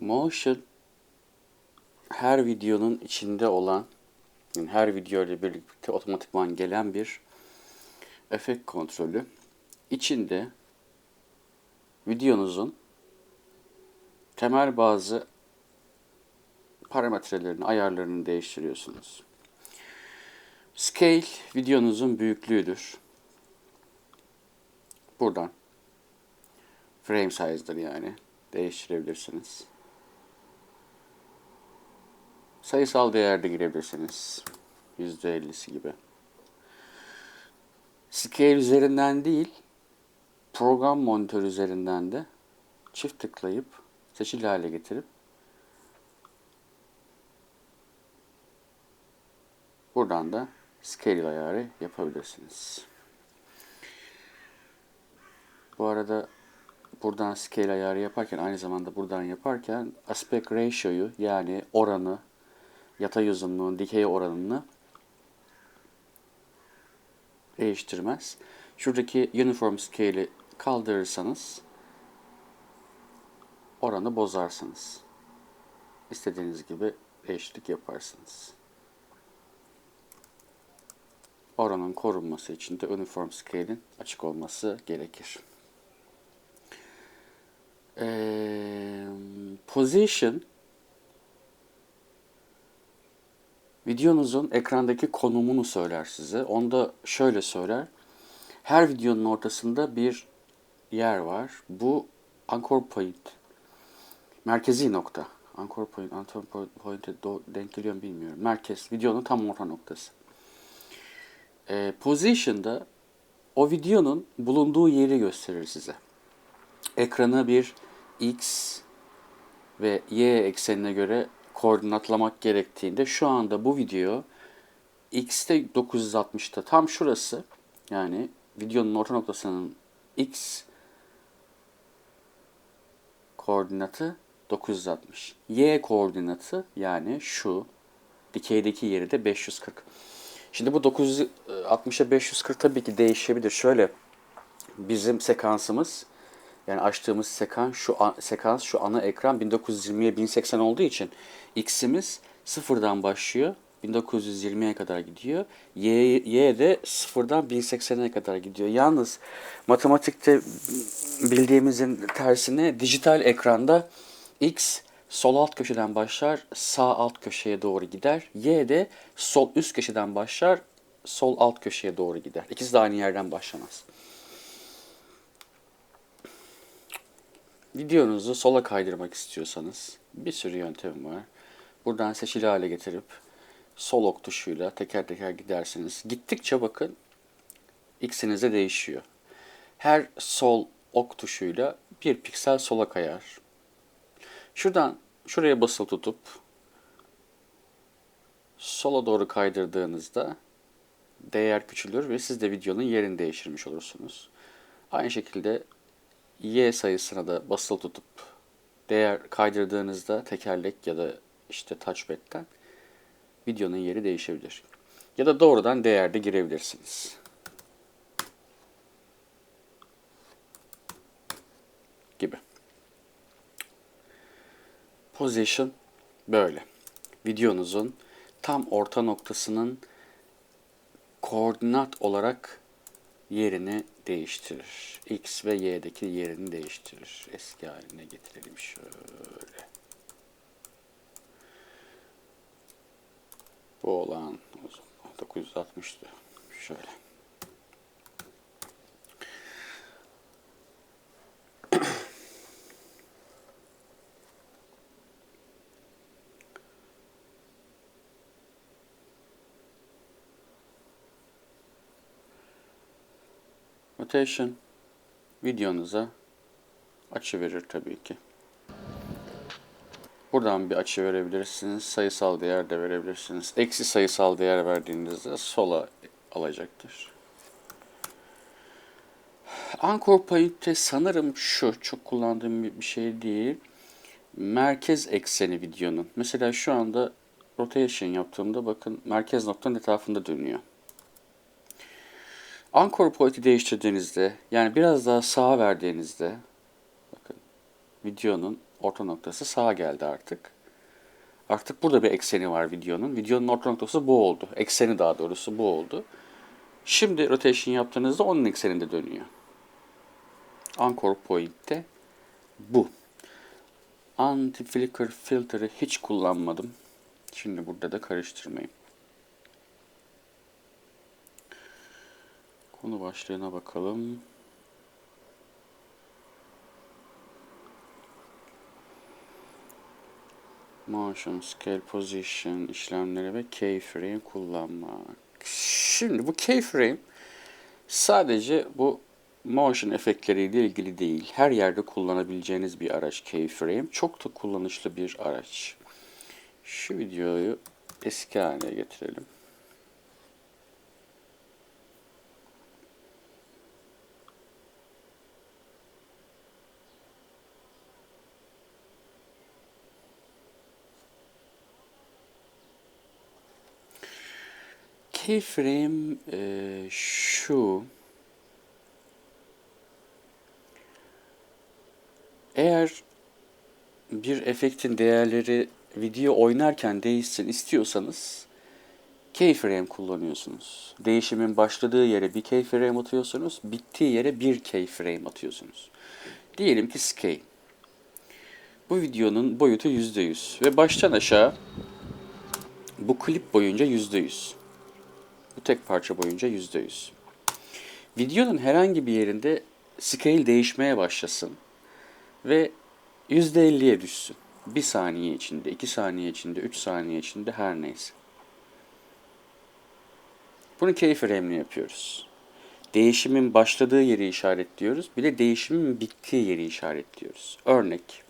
Motion her videonun içinde olan, yani her video ile birlikte otomatikman gelen bir efekt kontrolü. İçinde videonuzun temel bazı parametrelerini, ayarlarını değiştiriyorsunuz. Scale videonuzun büyüklüğüdür. Buradan frame size'dır yani değiştirebilirsiniz. Sayısal değerde girebilirsiniz. %50'si gibi. Scale üzerinden değil, program monitör üzerinden de çift tıklayıp seçili hale getirip buradan da scale ayarı yapabilirsiniz. Bu arada buradan scale ayarı yaparken aynı zamanda buradan yaparken aspect ratio'yu yani oranı yatay uzunluğun dikey oranını değiştirmez. Şuradaki uniform scale'i kaldırırsanız oranı bozarsınız. İstediğiniz gibi değişiklik yaparsınız. Oranın korunması için de uniform scale'in açık olması gerekir. Ee, position videonuzun ekrandaki konumunu söyler size. Onda şöyle söyler. Her videonun ortasında bir yer var. Bu anchor point. Merkezi nokta. Anchor point, anchor point'e denk geliyor mu bilmiyorum. Merkez, videonun tam orta noktası. Ee, position'da o videonun bulunduğu yeri gösterir size. Ekranı bir x ve y eksenine göre koordinatlamak gerektiğinde şu anda bu video x'te 960'ta tam şurası yani videonun orta noktasının x koordinatı 960. Y koordinatı yani şu dikeydeki yeri de 540. Şimdi bu 960'a 540 tabii ki değişebilir. Şöyle bizim sekansımız yani açtığımız sekans şu an, sekans şu ana ekran 1920'ye 1080 olduğu için x'imiz sıfırdan başlıyor. 1920'ye kadar gidiyor. Y, y de sıfırdan 1080'e kadar gidiyor. Yalnız matematikte bildiğimizin tersine dijital ekranda x sol alt köşeden başlar, sağ alt köşeye doğru gider. Y de sol üst köşeden başlar, sol alt köşeye doğru gider. İkisi de aynı yerden başlamaz. Videonuzu sola kaydırmak istiyorsanız bir sürü yöntem var. Buradan seçili hale getirip sol ok tuşuyla teker teker gidersiniz. Gittikçe bakın x'iniz de değişiyor. Her sol ok tuşuyla bir piksel sola kayar. Şuradan şuraya basılı tutup sola doğru kaydırdığınızda değer küçülür ve siz de videonun yerini değiştirmiş olursunuz. Aynı şekilde y sayısına da basılı tutup değer kaydırdığınızda tekerlek ya da işte touchpad'den videonun yeri değişebilir. Ya da doğrudan değerde girebilirsiniz. Gibi. Position böyle. Videonuzun tam orta noktasının koordinat olarak yerini değiştirir. X ve Y'deki yerini değiştirir. Eski haline getirelim şöyle. Bu olan 960'tı. Şöyle. Rotation videonuza açı verir tabii ki. Buradan bir açı verebilirsiniz. Sayısal değer de verebilirsiniz. Eksi sayısal değer verdiğinizde sola alacaktır. Anchor Point'te sanırım şu, çok kullandığım bir şey değil. Merkez ekseni videonun. Mesela şu anda rotation yaptığımda bakın merkez noktanın etrafında dönüyor. Anchor Point'i değiştirdiğinizde yani biraz daha sağa verdiğinizde bakın videonun orta noktası sağa geldi artık. Artık burada bir ekseni var videonun. Videonun orta noktası bu oldu. Ekseni daha doğrusu bu oldu. Şimdi rotation yaptığınızda onun ekseninde dönüyor. Anchor point'te bu. Anti-flicker filter'ı hiç kullanmadım. Şimdi burada da karıştırmayayım. Konu başlığına bakalım. Motion, Scale, Position işlemleri ve keyframe kullanmak. Şimdi bu keyframe sadece bu motion efektleriyle ilgili değil. Her yerde kullanabileceğiniz bir araç keyframe. Çok da kullanışlı bir araç. Şu videoyu eski haline getirelim. Keyframe e, şu. Eğer bir efektin değerleri video oynarken değişsin istiyorsanız keyframe kullanıyorsunuz. Değişimin başladığı yere bir keyframe atıyorsunuz, bittiği yere bir keyframe atıyorsunuz. Diyelim ki scale. Bu videonun boyutu %100 ve baştan aşağı bu klip boyunca %100. Bu tek parça boyunca %100. Videonun herhangi bir yerinde scale değişmeye başlasın ve %50'ye düşsün. 1 saniye içinde, 2 saniye içinde, 3 saniye içinde her neyse. Bunu keyframe'le yapıyoruz. Değişimin başladığı yeri işaretliyoruz. Bir de değişimin bittiği yeri işaretliyoruz. Örnek.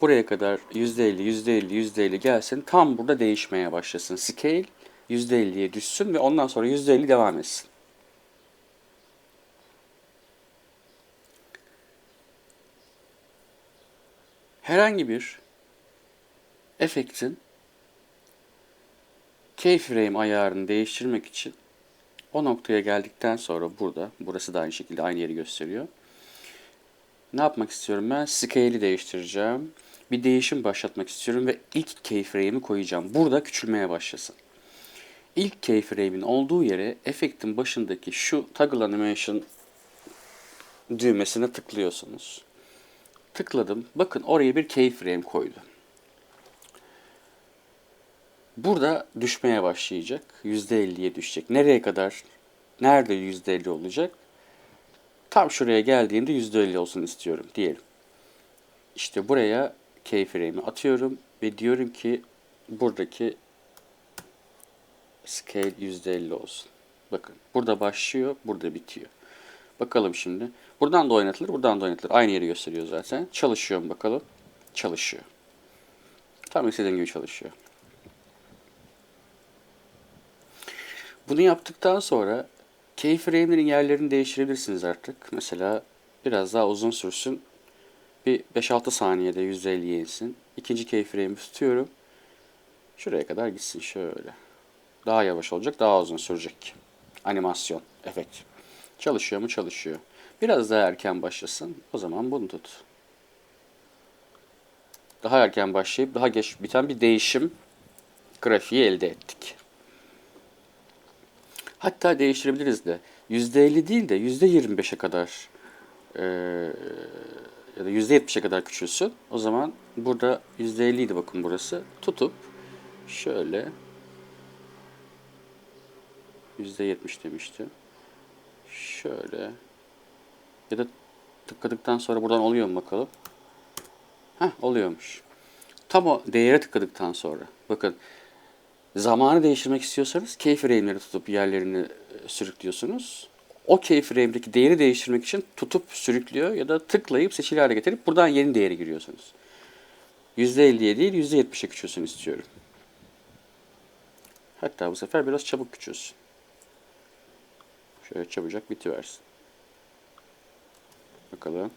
Buraya kadar %50, %50, %50 gelsin. Tam burada değişmeye başlasın. Scale %50'ye düşsün ve ondan sonra %50 devam etsin. Herhangi bir efektin keyframe ayarını değiştirmek için o noktaya geldikten sonra burada, burası da aynı şekilde aynı yeri gösteriyor. Ne yapmak istiyorum ben? Scale'i değiştireceğim. Bir değişim başlatmak istiyorum ve ilk keyframe'i koyacağım. Burada küçülmeye başlasın. İlk keyframe'in olduğu yere efektin başındaki şu toggle animation düğmesine tıklıyorsunuz. Tıkladım. Bakın oraya bir keyframe koydu. Burada düşmeye başlayacak. %50'ye düşecek. Nereye kadar? Nerede %50 olacak? Tam şuraya geldiğinde %50 olsun istiyorum diyelim. İşte buraya keyframe'i atıyorum ve diyorum ki buradaki scale %50 olsun. Bakın burada başlıyor, burada bitiyor. Bakalım şimdi. Buradan da oynatılır, buradan da oynatılır. Aynı yeri gösteriyor zaten. Çalışıyor mu bakalım? Çalışıyor. Tam istediğim gibi çalışıyor. Bunu yaptıktan sonra keyframe'lerin yerlerini değiştirebilirsiniz artık. Mesela biraz daha uzun sürsün. Bir 5-6 saniyede %50'ye insin. İkinci keyframe'i tutuyorum. Şuraya kadar gitsin şöyle. Daha yavaş olacak, daha uzun sürecek. Animasyon, efekt. Çalışıyor mu? Çalışıyor. Biraz daha erken başlasın. O zaman bunu tut. Daha erken başlayıp daha geç biten bir değişim grafiği elde ettik. Hatta değiştirebiliriz de. %50 değil de %25'e kadar e, ya da %70'e kadar küçülsün. O zaman burada %50 idi bakın burası. Tutup şöyle %70 demiştim. Şöyle ya da tıkladıktan sonra buradan oluyor mu bakalım. Heh oluyormuş. Tam o değere tıkladıktan sonra bakın zamanı değiştirmek istiyorsanız keyframe'leri tutup yerlerini e, sürüklüyorsunuz. O keyframe'deki değeri değiştirmek için tutup sürüklüyor ya da tıklayıp seçili hale getirip buradan yeni değere giriyorsunuz. %50'ye değil %70'e küçülsün istiyorum. Hatta bu sefer biraz çabuk küçülsün. Şöyle çabucak bitiversin. Bakalım.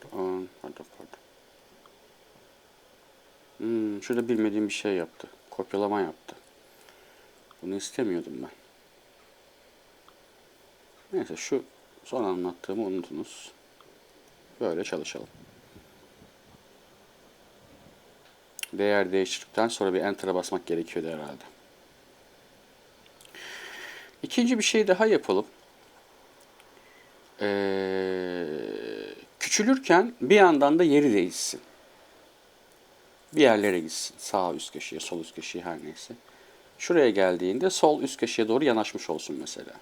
Pardon, pardon, pardon. Hmm, şurada bilmediğim bir şey yaptı. Kopyalama yaptı. Bunu istemiyordum ben. Neyse şu Son anlattığımı unutunuz. Böyle çalışalım. Değer değiştirdikten sonra bir Enter'a basmak gerekiyordu herhalde. İkinci bir şey daha yapalım. Ee, küçülürken bir yandan da yeri değişsin. Bir yerlere gitsin. Sağ üst köşeye, sol üst köşeye her neyse. Şuraya geldiğinde sol üst köşeye doğru yanaşmış olsun mesela.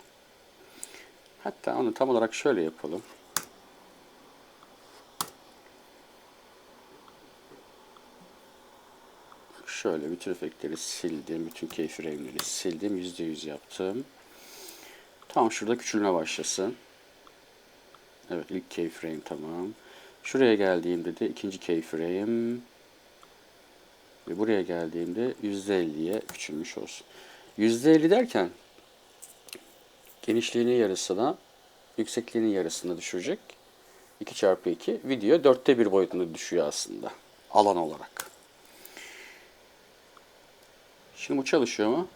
Hatta onu tam olarak şöyle yapalım. Şöyle bütün efektleri sildim. Bütün keyframe'leri sildim. %100 yaptım. Tam şurada küçülme başlasın. Evet ilk keyframe tamam. Şuraya geldiğimde de ikinci keyframe ve buraya geldiğimde %50'ye küçülmüş olsun. %50 derken genişliğinin yarısına, yüksekliğinin yarısına düşürecek. 2 çarpı 2 video dörtte bir boyutunda düşüyor aslında alan olarak. Şimdi bu çalışıyor mu?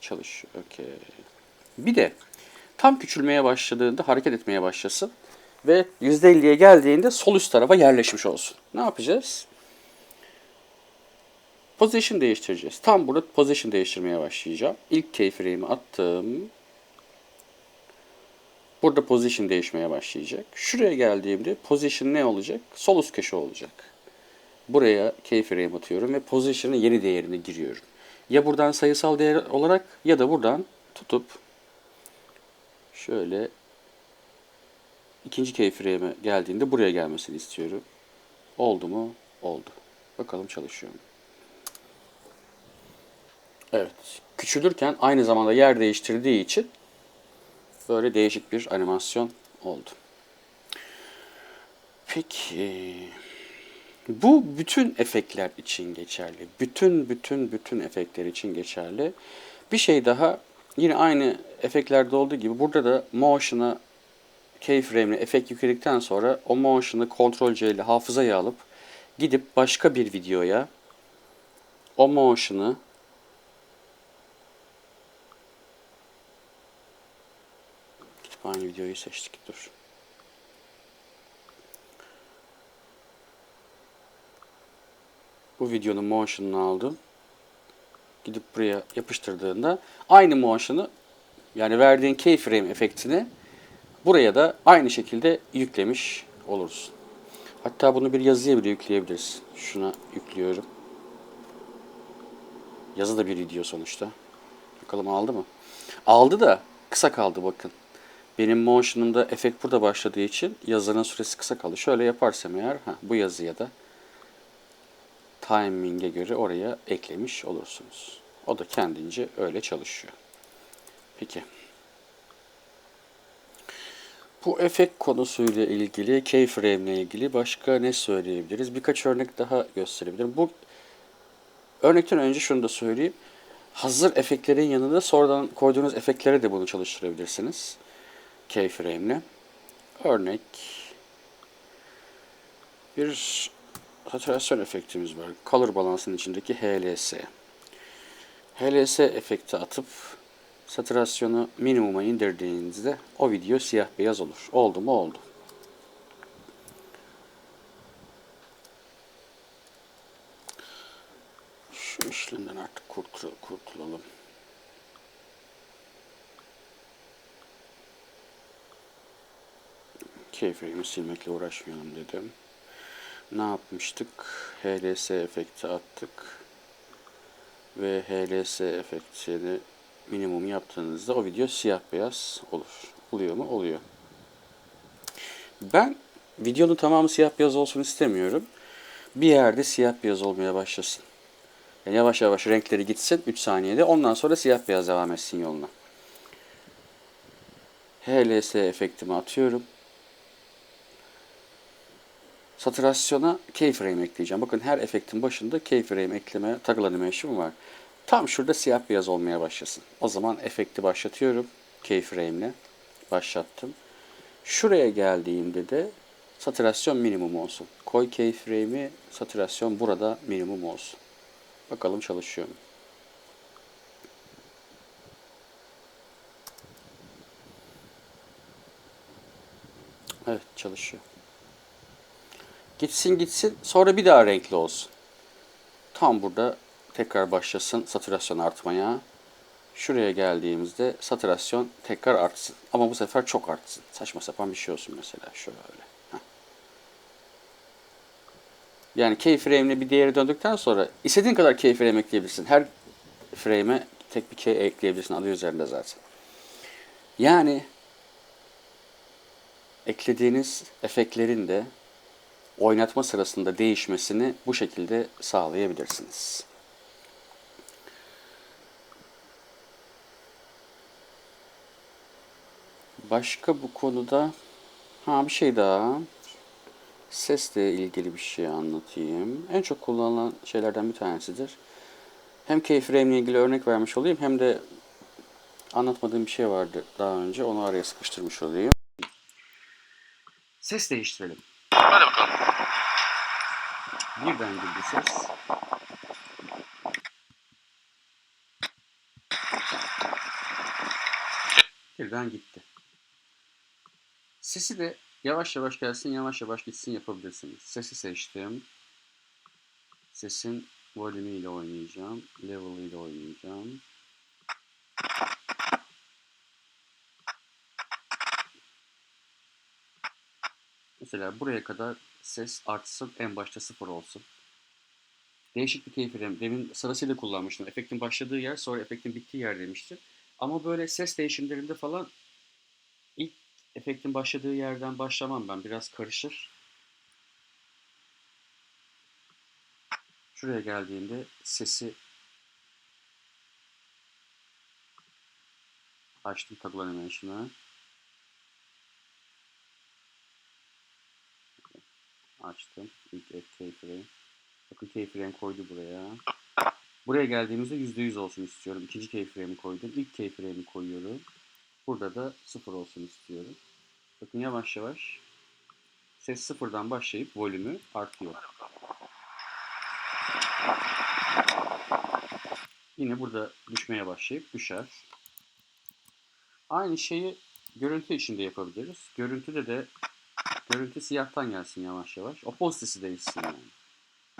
Çalışıyor. Okey. Bir de tam küçülmeye başladığında hareket etmeye başlasın ve %50'ye geldiğinde sol üst tarafa yerleşmiş olsun. Ne yapacağız? Position değiştireceğiz. Tam burada position değiştirmeye başlayacağım. İlk keyframe'i attım. Burada position değişmeye başlayacak. Şuraya geldiğimde position ne olacak? Sol üst köşe olacak. Buraya keyframe atıyorum ve position'ın yeni değerini giriyorum. Ya buradan sayısal değer olarak ya da buradan tutup şöyle ikinci keyframe'e geldiğinde buraya gelmesini istiyorum. Oldu mu? Oldu. Bakalım çalışıyor mu? Evet. Küçülürken aynı zamanda yer değiştirdiği için böyle değişik bir animasyon oldu. Peki. Bu bütün efektler için geçerli. Bütün bütün bütün efektler için geçerli. Bir şey daha yine aynı efektlerde olduğu gibi burada da motion'a keyframe'le efekt yükledikten sonra o motion'ı Ctrl C ile hafızaya alıp gidip başka bir videoya o motion'ı aynı videoyu seçtik. Dur. Bu videonun motion'ını aldım. Gidip buraya yapıştırdığında aynı motion'ı yani verdiğin keyframe efektini buraya da aynı şekilde yüklemiş olursun. Hatta bunu bir yazıya bile yükleyebilirsin. Şuna yüklüyorum. Yazı da bir video sonuçta. Bakalım aldı mı? Aldı da kısa kaldı bakın. Benim motion'ımda efekt burada başladığı için yazının süresi kısa kaldı. Şöyle yaparsam eğer ha, bu yazıya da timing'e göre oraya eklemiş olursunuz. O da kendince öyle çalışıyor. Peki. Bu efekt konusuyla ilgili, keyframe ile ilgili başka ne söyleyebiliriz? Birkaç örnek daha gösterebilirim. Bu örnekten önce şunu da söyleyeyim. Hazır efektlerin yanında sonradan koyduğunuz efektlere de bunu çalıştırabilirsiniz. Keyframe ile. Örnek bir saturation efektimiz var. Color Balance'ın içindeki HLS. HLS efekti atıp satürasyonu minimuma indirdiğinizde o video siyah beyaz olur. Oldu mu? Oldu. Şu işlemden artık kurtul kurtulalım. Keyframe'i silmekle uğraşmayalım dedim. Ne yapmıştık? HLS efekti attık. Ve HLS efektini minimum yaptığınızda o video siyah beyaz olur. Oluyor mu? Oluyor. Ben videonun tamamı siyah beyaz olsun istemiyorum. Bir yerde siyah beyaz olmaya başlasın. Yani yavaş yavaş renkleri gitsin 3 saniyede. Ondan sonra siyah beyaz devam etsin yoluna. HLS efektimi atıyorum. Satürasyona keyframe ekleyeceğim. Bakın her efektin başında keyframe ekleme toggle animation var. Tam şurada siyah beyaz olmaya başlasın. O zaman efekti başlatıyorum. Keyframe ile başlattım. Şuraya geldiğimde de satürasyon minimum olsun. Koy keyframe'i satürasyon burada minimum olsun. Bakalım çalışıyor mu? Evet çalışıyor. Gitsin gitsin sonra bir daha renkli olsun. Tam burada tekrar başlasın satürasyon artmaya. Şuraya geldiğimizde satürasyon tekrar artsın. Ama bu sefer çok artsın. Saçma sapan bir şey olsun mesela şöyle. Heh. Yani keyframe'le bir değeri döndükten sonra istediğin kadar keyframe ekleyebilirsin. Her frame'e tek bir key ekleyebilirsin adı üzerinde zaten. Yani eklediğiniz efektlerin de oynatma sırasında değişmesini bu şekilde sağlayabilirsiniz. Başka bu konuda ha bir şey daha sesle ilgili bir şey anlatayım. En çok kullanılan şeylerden bir tanesidir. Hem keyframe ile ilgili örnek vermiş olayım hem de anlatmadığım bir şey vardı daha önce onu araya sıkıştırmış olayım. Ses değiştirelim. Birden girdi ses. Birden gitti. Sesi de yavaş yavaş gelsin, yavaş yavaş gitsin yapabilirsiniz. Sesi seçtim. Sesin volümü ile oynayacağım. Level ile oynayacağım. Mesela buraya kadar ses artsın, en başta sıfır olsun. Değişik bir keyiflerim. Demin sırasıyla kullanmıştım. Efektin başladığı yer, sonra efektin bittiği yer demiştim. Ama böyle ses değişimlerinde falan ilk efektin başladığı yerden başlamam ben. Biraz karışır. Şuraya geldiğinde sesi açtım toggle animation'ı. Açtım. İlk et keyframe. Bakın keyframe koydu buraya. Buraya geldiğimizde %100 olsun istiyorum. İkinci keyframe'i koydum. İlk keyframe'i koyuyorum. Burada da sıfır olsun istiyorum. Bakın yavaş yavaş ses sıfırdan başlayıp volümü artıyor. Yine burada düşmeye başlayıp düşer. Aynı şeyi görüntü içinde yapabiliriz. Görüntüde de görüntü siyahtan gelsin yavaş yavaş. Opacitesi değişsin yani.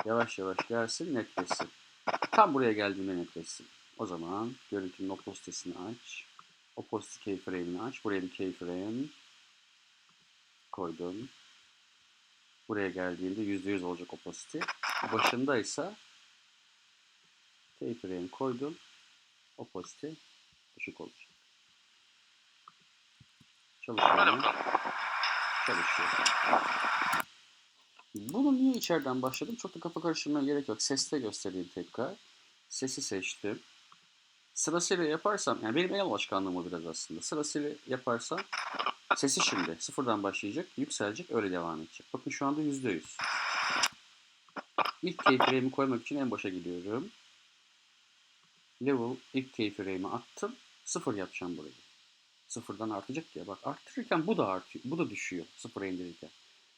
Yavaş yavaş gelsin netleşsin. Tam buraya geldiğinde netleşsin. O zaman görüntünün opacitesini aç. Opacity keyframe'ini aç. Buraya bir keyframe koydum. Buraya geldiğinde %100 olacak opacity. Başındaysa keyframe koydum. Opacity düşük olacak. Çalışıyor. Çalışıyor. Bunu niye içeriden başladım? Çok da kafa karıştırmaya gerek yok. Seste göstereyim tekrar. Sesi seçtim. Sırasıyla yaparsam, yani benim el alışkanlığım o biraz aslında. Sırasıyla yaparsam sesi şimdi sıfırdan başlayacak, yükselecek, öyle devam edecek. Bakın şu anda yüzde yüz. İlk keyframe'i koymak için en başa gidiyorum. Level ilk keyframe'i attım. Sıfır yapacağım burayı. Sıfırdan artacak ya. Bak arttırırken bu da artıyor. Bu da düşüyor. Sıfıra indirirken.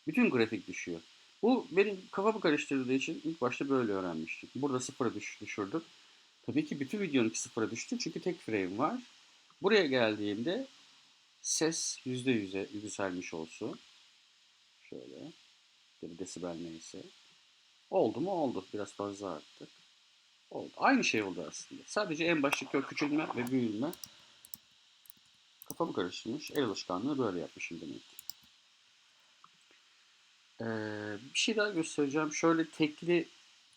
Bütün grafik düşüyor. Bu benim kafamı karıştırdığı için ilk başta böyle öğrenmiştim. Burada sıfıra düş, düşürdüm. Tabii ki bütün videonunki sıfıra düştü çünkü tek frame var. Buraya geldiğimde ses %100'e yükselmiş olsun. Şöyle. Bir desibel neyse. Oldu mu? Oldu. Biraz fazla arttık. Oldu. Aynı şey oldu aslında. Sadece en baştaki o küçülme ve büyülme kafamı karıştırmış. El alışkanlığı böyle yapmışım demek ki. Ee, bir şey daha göstereceğim. Şöyle tekli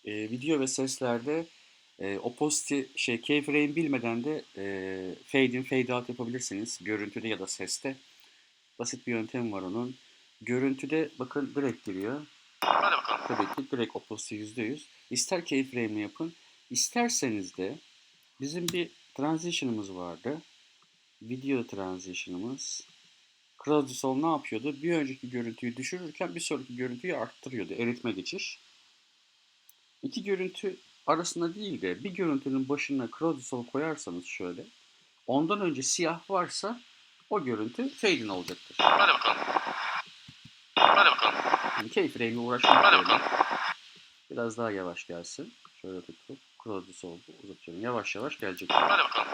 e, video ve seslerde e, opacity şey keyframe bilmeden de e, fade in fade out yapabilirsiniz. Görüntüde ya da seste. Basit bir yöntem var onun. Görüntüde bakın direkt giriyor. Hadi bakalım. Tabii ki direkt opacity %100. İster keyframe'le yapın. isterseniz de bizim bir transition'ımız vardı. Video transition'ımız. Cloudisol ne yapıyordu? Bir önceki görüntüyü düşürürken bir sonraki görüntüyü arttırıyordu. Eritme geçiş. İki görüntü arasında değil de bir görüntünün başına Cloudisol koyarsanız şöyle. Ondan önce siyah varsa o görüntü fade in olacaktır. Hadi bakalım. Hadi bakalım. Yani keyframe'le uğraşmak Hadi bakalım. biraz daha yavaş gelsin. Şöyle tutup Cloudisol'u uzatıyorum. Yavaş yavaş gelecek. Hadi bakalım.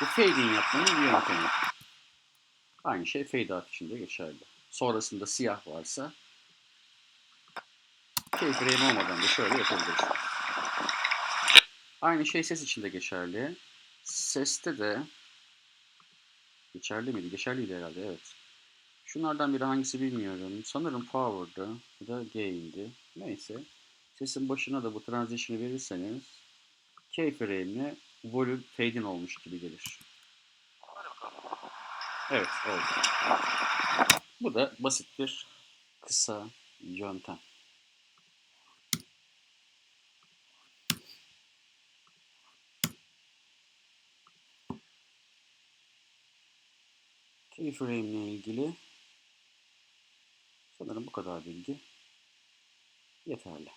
Bu fade in yapmanın bir yöntemi. Aynı şey fade out için de geçerli. sonrasında siyah varsa keyframe olmadan da şöyle yapabiliriz. Aynı şey ses için de geçerli. Seste de geçerli miydi? Geçerliydi herhalde evet. Şunlardan biri hangisi bilmiyorum. Sanırım power'dı. Bu da gain'di. Neyse. Sesin başına da bu transition'ı verirseniz keyframe'le volume fade olmuş gibi gelir. Evet oldu. Bu da basit bir kısa yöntem. Keyframe ile ilgili sanırım bu kadar bilgi yeterli.